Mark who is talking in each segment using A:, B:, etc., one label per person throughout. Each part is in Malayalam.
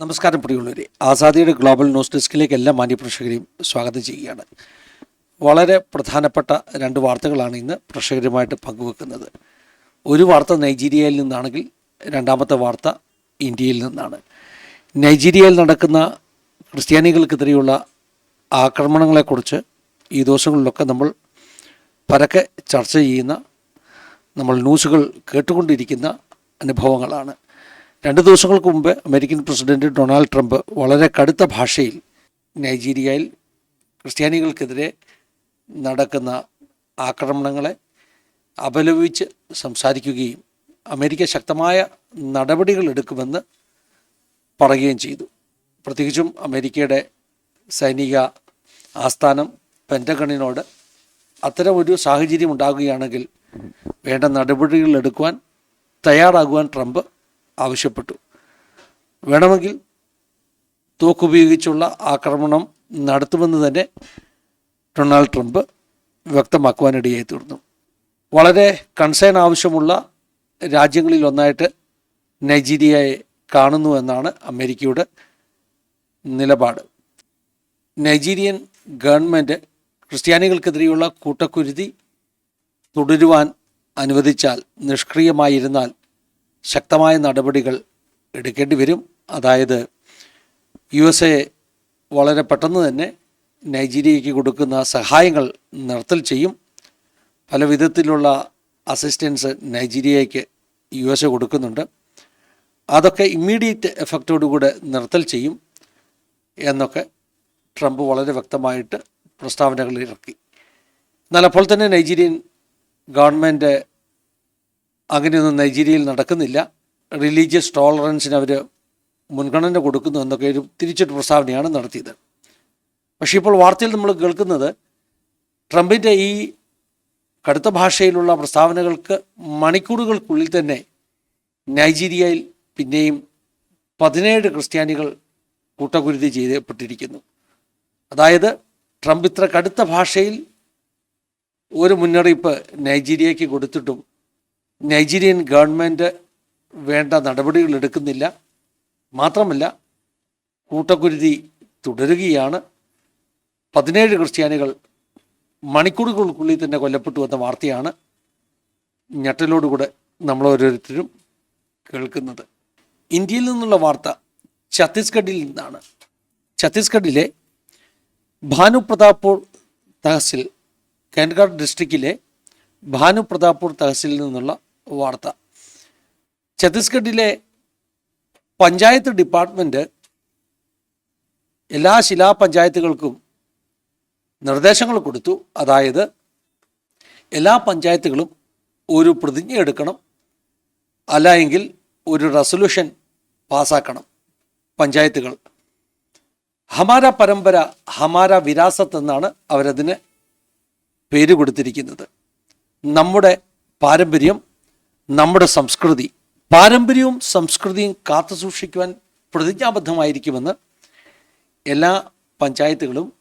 A: നമസ്കാരം പ്രിയുള്ളവരെ ആസാദിയുടെ ഗ്ലോബൽ ന്യൂസ് ഡെസ്കിലേക്ക് എല്ലാ മാന്യപ്രേക്ഷകരെയും സ്വാഗതം ചെയ്യുകയാണ്. വളരെ പ്രധാനപ്പെട്ട രണ്ട് വാർത്തകളാണ് ഇന്ന് പ്രേക്ഷകരുമായിട്ട് പങ്കുവെക്കുന്നത്. ഒരു വാർത്ത നൈജീരിയയിൽ നിന്നാണെങ്കിൽ രണ്ടാമത്തെ വാർത്ത ഇന്ത്യയിൽ നിന്നാണ്. നൈജീരിയയിൽ നടക്കുന്ന ക്രിസ്ത്യാനികൾക്കെതിരെയുള്ള ആക്രമണങ്ങളെക്കുറിച്ച് ഈ ദിവസങ്ങളിലൊക്കെ നമ്മൾ പരക്കെ ചർച്ച ചെയ്യുന്ന നമ്മൾ ന്യൂസുകൾ കേട്ടുകൊണ്ടിരിക്കുന്ന അനുഭവങ്ങളാണ്. രണ്ട് ദിവസങ്ങൾക്ക് മുമ്പ് അമേരിക്കൻ പ്രസിഡന്റ് ഡൊണാൾഡ് ട്രംപ് വളരെ കടുത്ത ഭാഷയിൽ നൈജീരിയയിൽ ക്രിസ്ത്യാനികൾക്കെതിരെ നടക്കുന്ന ആക്രമണങ്ങളെ അപലപിച്ച് സംസാരിക്കുകയും അമേരിക്ക ശക്തമായ നടപടികൾ എടുക്കുമെന്ന് പറയുകയും ചെയ്തു. പ്രത്യേകിച്ചും അമേരിക്കയുടെ സൈനിക ആസ്ഥാനം പെന്റഗണിനോട് അത്തരം ഒരു സാഹചര്യം ഉണ്ടാകുകയാണെങ്കിൽ വേണ്ട നടപടികൾ എടുക്കുവാൻ തയ്യാറാകുവാൻ ട്രംപ് ആവശ്യപ്പെട്ടു. വേണമെങ്കിൽ തോക്കുപയോഗിച്ചുള്ള ആക്രമണം നടത്തുമെന്ന് തന്നെ ഡൊണാൾഡ് ട്രംപ് വ്യക്തമാക്കുവാനിടയായി തീർന്നു. വളരെ കൺസേൺ ആവശ്യമുള്ള രാജ്യങ്ങളിൽ ഒന്നായിട്ട് നൈജീരിയയെ കാണുന്നു എന്നാണ് അമേരിക്കയുടെ നിലപാട്. നൈജീരിയൻ ഗവൺമെന്റ് ക്രിസ്ത്യാനികൾക്കെതിരെയുള്ള കൂട്ടക്കുരുതി തുടരുവാൻ അനുവദിച്ചാൽ നിഷ്ക്രിയമായിരുന്നാൽ ശക്തമായ നടപടികൾ എടുക്കേണ്ടി വരും. അതായത് യു എസ് എ വളരെ പെട്ടെന്ന് തന്നെ നൈജീരിയയ്ക്ക് കൊടുക്കുന്ന സഹായങ്ങൾ നിർത്തൽ ചെയ്യും. പല വിധത്തിലുള്ള അസിസ്റ്റൻസ് നൈജീരിയയ്ക്ക് യു എസ് എ കൊടുക്കുന്നുണ്ട്. അതൊക്കെ ഇമ്മീഡിയറ്റ് എഫക്റ്റോടുകൂടെ നിർത്തൽ ചെയ്യും എന്നൊക്കെ ട്രംപ് വളരെ വ്യക്തമായിട്ട് പ്രസ്താവനകൾ ഇറക്കി. എന്നാൽ അപ്പോൾ തന്നെ നൈജീരിയൻ ഗവൺമെന്റ് അങ്ങനെയൊന്നും നൈജീരിയയിൽ നടക്കുന്നില്ല. റിലീജിയസ് ടോളറൻസിന് അവർ മുൻഗണന കൊടുക്കുന്നു എന്നൊക്കെ ഒരു തിരിച്ചൊരു പ്രസ്താവനയാണ് നടത്തിയത്. പക്ഷേ ഇപ്പോൾ വാർത്തയിൽ നമ്മൾ കേൾക്കുന്നത് ട്രംപിന്റെ ഈ കടുത്ത ഭാഷയിലുള്ള പ്രസ്താവനകൾക്ക് മണിക്കൂറുകൾക്കുള്ളിൽ തന്നെ നൈജീരിയയിൽ പിന്നെയും പതിനേഴ് ക്രിസ്ത്യാനികൾ കൂട്ടകുരുതി ചെയ്യപ്പെട്ടിരിക്കുന്നു. അതായത് ട്രംപ് ഇത്ര കടുത്ത ഭാഷയിൽ ഒരു മുന്നറിയിപ്പ് നൈജീരിയയ്ക്ക് കൊടുത്തിട്ടും നൈജീരിയൻ ഗവൺമെന്റ് വേണ്ട നടപടികൾ എടുക്കുന്നില്ല. മാത്രമല്ല കൂട്ടക്കുരുതി തുടരുകയാണ്. പതിനേഴ് ക്രിസ്ത്യാനികൾ മണിക്കൂറുകൾക്കുള്ളിൽ തന്നെ കൊല്ലപ്പെട്ടു എന്ന വാർത്തയാണ് ഞെട്ടലോടുകൂടെ നമ്മൾ ഓരോരുത്തരും കേൾക്കുന്നത്. ഇന്ത്യയിൽ നിന്നുള്ള വാർത്ത ഛത്തീസ്ഗഡിൽ നിന്നാണ്. ഛത്തീസ്ഗഡിലെ ഭാനു പ്രതാപ്പൂർ തഹസിൽ കാൻഗാഡ് ഡിസ്ട്രിക്റ്റിലെ ഭാനു പ്രതാപ്പൂർ തഹസിലിൽ നിന്നുള്ള വാർത്ത. ഛത്തീസ്ഗഡിലെ പഞ്ചായത്ത് ഡിപ്പാർട്ട്മെന്റ് എല്ലാ ശിലാപഞ്ചായത്തുകൾക്കും നിർദ്ദേശങ്ങൾ കൊടുത്തു. അതായത് എല്ലാ പഞ്ചായത്തുകളും ഒരു പ്രതിജ്ഞ എടുക്കണം. അല്ലെങ്കിൽ ഒരു റെസൊല്യൂഷൻ പാസ്സാക്കണം പഞ്ചായത്തുകൾ. ഹമാര പരമ്പര ഹമാര വിരാസത്ത് എന്നാണ് അവരതിന് പേര് കൊടുത്തിരിക്കുന്നത്. നമ്മുടെ പാരമ്പര്യം നമ്മുടെ സംസ്കൃതി പാരമ്പര്യവും സംസ്കൃതിയും കാത്തു സൂക്ഷിക്കുവാൻ പ്രതിജ്ഞാബദ്ധമായിരിക്കുമെന്ന് എല്ലാ പഞ്ചായത്തുകളും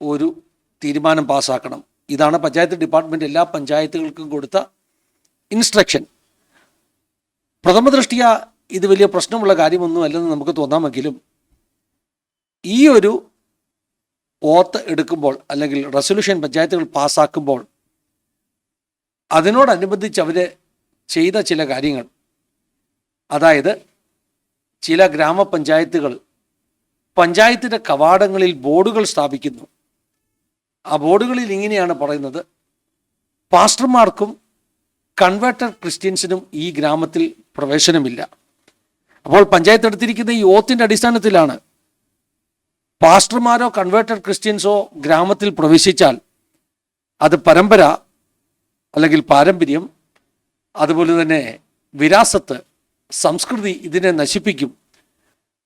A: ഒരു തീരുമാനം പാസ്സാക്കണം ഇതാണ് പഞ്ചായത്ത് ഡിപ്പാർട്ട്മെന്റ് എല്ലാ പഞ്ചായത്തുകൾക്കും കൊടുത്ത ഇൻസ്ട്രക്ഷൻ. പ്രഥമ ദൃഷ്ടിയ ഇത് വലിയ പ്രശ്നമുള്ള കാര്യമൊന്നും അല്ലെന്ന് നമുക്ക് തോന്നാമെങ്കിലും ഈ ഒരു ഓത്ത് എടുക്കുമ്പോൾ അല്ലെങ്കിൽ റെസൊല്യൂഷൻ പഞ്ചായത്തുകൾ പാസ്സാക്കുമ്പോൾ അതിനോടനുബന്ധിച്ച് അവർ ചെയ്ത ചില കാര്യങ്ങൾ. അതായത് ചില ഗ്രാമപഞ്ചായത്തുകൾ പഞ്ചായത്തിന്റെ കവാടങ്ങളിൽ ബോർഡുകൾ സ്ഥാപിക്കുന്നു. ആ ബോർഡുകളിൽ ഇങ്ങനെയാണ് പറയുന്നത്. പാസ്റ്റർമാർക്കും കൺവേർട്ടഡ് ക്രിസ്ത്യൻസിനും ഈ ഗ്രാമത്തിൽ പ്രവേശനമില്ല. അപ്പോൾ പഞ്ചായത്ത് എടുത്തിരിക്കുന്ന ഈ ഓത്തിന്റെ അടിസ്ഥാനത്തിലാണ് പാസ്റ്റർമാരോ കൺവേർട്ടഡ് ക്രിസ്ത്യൻസോ ഗ്രാമത്തിൽ പ്രവേശിച്ചാൽ അത് പരമ്പര അല്ലെങ്കിൽ പാരമ്പര്യം അതുപോലെ തന്നെ വിരാസത്ത് സംസ്കൃതി ഇതിനെ നശിപ്പിക്കും.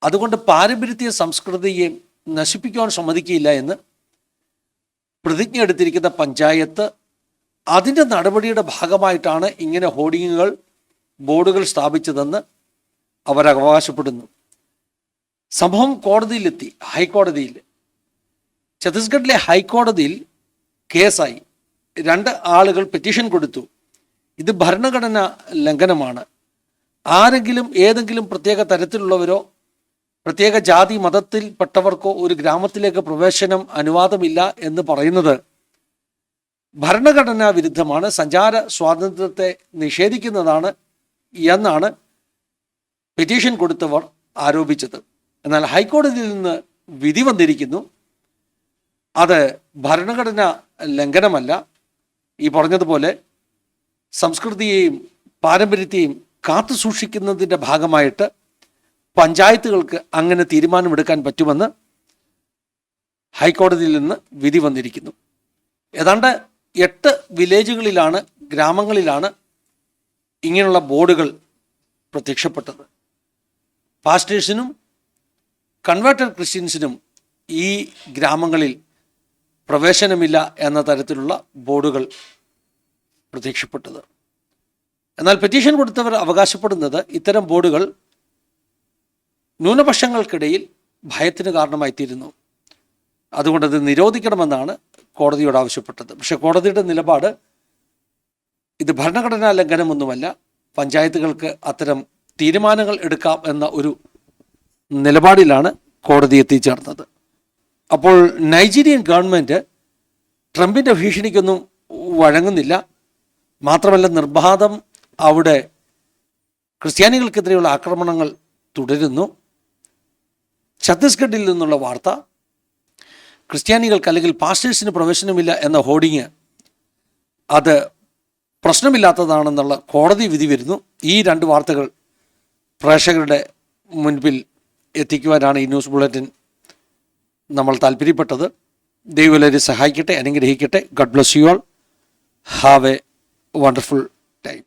A: അതുകൊണ്ട് പാരമ്പര്യത്തെ സംസ്കൃതിയെ നശിപ്പിക്കുവാൻ സമ്മതിക്കില്ല എന്ന് പ്രതിജ്ഞ എടുത്തിരിക്കുന്ന പഞ്ചായത്ത് അതിന്റെ നടപടിയുടെ ഭാഗമായിട്ടാണ് ഇങ്ങനെ ഹോർഡിങ്ങുകൾ ബോർഡുകൾ സ്ഥാപിച്ചതെന്ന് അവർ അവകാശപ്പെടുന്നു. സംഭവം കോടതിയിലെത്തി ഹൈക്കോടതിയിൽ. ഛത്തീസ്ഗഡിലെ ഹൈക്കോടതിയിൽ കേസായി. രണ്ട് ആളുകൾ പെറ്റീഷൻ കൊടുത്തു. ഇത് ഭരണഘടന ലംഘനമാണ്. ആരെങ്കിലും ഏതെങ്കിലും പ്രത്യേക തരത്തിലുള്ളവരോ പ്രത്യേക ജാതി മതത്തിൽപ്പെട്ടവർക്കോ ഒരു ഗ്രാമത്തിലേക്ക് പ്രവേശനം അനുവാദമില്ല എന്ന് പറയുന്നത് ഭരണഘടനാ വിരുദ്ധമാണ്. സഞ്ചാര സ്വാതന്ത്ര്യത്തെ നിഷേധിക്കുന്നതാണ് എന്നാണ് പെറ്റീഷൻ കൊടുത്തവർ ആരോപിച്ചത്. എന്നാൽ ഹൈക്കോടതിയിൽ നിന്ന് വിധി വന്നിരിക്കുന്നു. അത് ഭരണഘടന ലംഘനമല്ല. ഈ പറഞ്ഞതുപോലെ സംസ്കൃതിയെയും പാരമ്പര്യത്തെയും കാത്തു സൂക്ഷിക്കുന്നതിന്റെ ഭാഗമായിട്ട് പഞ്ചായത്തുകൾക്ക് അങ്ങനെ തീരുമാനമെടുക്കാൻ പറ്റുമെന്ന് ഹൈക്കോടതിയിൽ നിന്ന് വിധി വന്നിരിക്കുന്നു. ഏതാണ്ട് എട്ട് വില്ലേജുകളിലാണ് ഗ്രാമങ്ങളിലാണ് ഇങ്ങനെയുള്ള ബോർഡുകൾ പ്രത്യക്ഷപ്പെട്ടത്. പാസ്റ്റേഴ്സിനും കൺവേർട്ടഡ് ക്രിസ്ത്യൻസിനും ഈ ഗ്രാമങ്ങളിൽ പ്രവേശനമില്ല എന്ന തരത്തിലുള്ള ബോർഡുകൾ പ്രത്യക്ഷപ്പെട്ടത് എന്നാൽ പെറ്റീഷൻ കൊടുത്തവർ അവകാശപ്പെടുന്നത് ഇത്തരം ബോർഡുകൾ ന്യൂനപക്ഷങ്ങൾക്കിടയിൽ ഭയത്തിന് കാരണമായിത്തീരുന്നു. അതുകൊണ്ട് അത് നിരോധിക്കണമെന്നാണ് കോടതിയോട് ആവശ്യപ്പെട്ടത്. പക്ഷേ കോടതിയുടെ നിലപാട് ഇത് ഭരണഘടനാ ലംഘനമൊന്നുമല്ല. പഞ്ചായത്തുകൾക്ക് അത്തരം തീരുമാനങ്ങൾ എടുക്കാം എന്ന ഒരു നിലപാടിലാണ് കോടതി എത്തിച്ചേർന്നത്. അപ്പോൾ നൈജീരിയൻ ഗവൺമെന്റ് ട്രംപിന്റെ ഭീഷണിക്കൊന്നും വഴങ്ങുന്നില്ല. മാത്രമല്ല നിർബാധം അവിടെ ക്രിസ്ത്യാനികൾക്കെതിരെയുള്ള ആക്രമണങ്ങൾ തുടരുന്നു. ഛത്തീസ്ഗഡിൽ നിന്നുള്ള വാർത്ത ക്രിസ്ത്യാനികൾക്ക് അല്ലെങ്കിൽ പാസ്റ്റേഴ്സിന് പ്രവേശനമില്ല എന്ന ഹോർഡിങ് അത് പ്രശ്നമില്ലാത്തതാണെന്നുള്ള കോടതി വിധി വരുന്നു. ഈ രണ്ട് വാർത്തകൾ പ്രേക്ഷകരുടെ മുൻപിൽ എത്തിക്കുവാനാണ് ഈ ന്യൂസ് ബുള്ളറ്റിൻ നമ്മൾ താല്പര്യപ്പെട്ടത്. ദൈവം സഹായിക്കട്ടെ അനുഗ്രഹിക്കട്ടെ. God bless you all have a wonderful time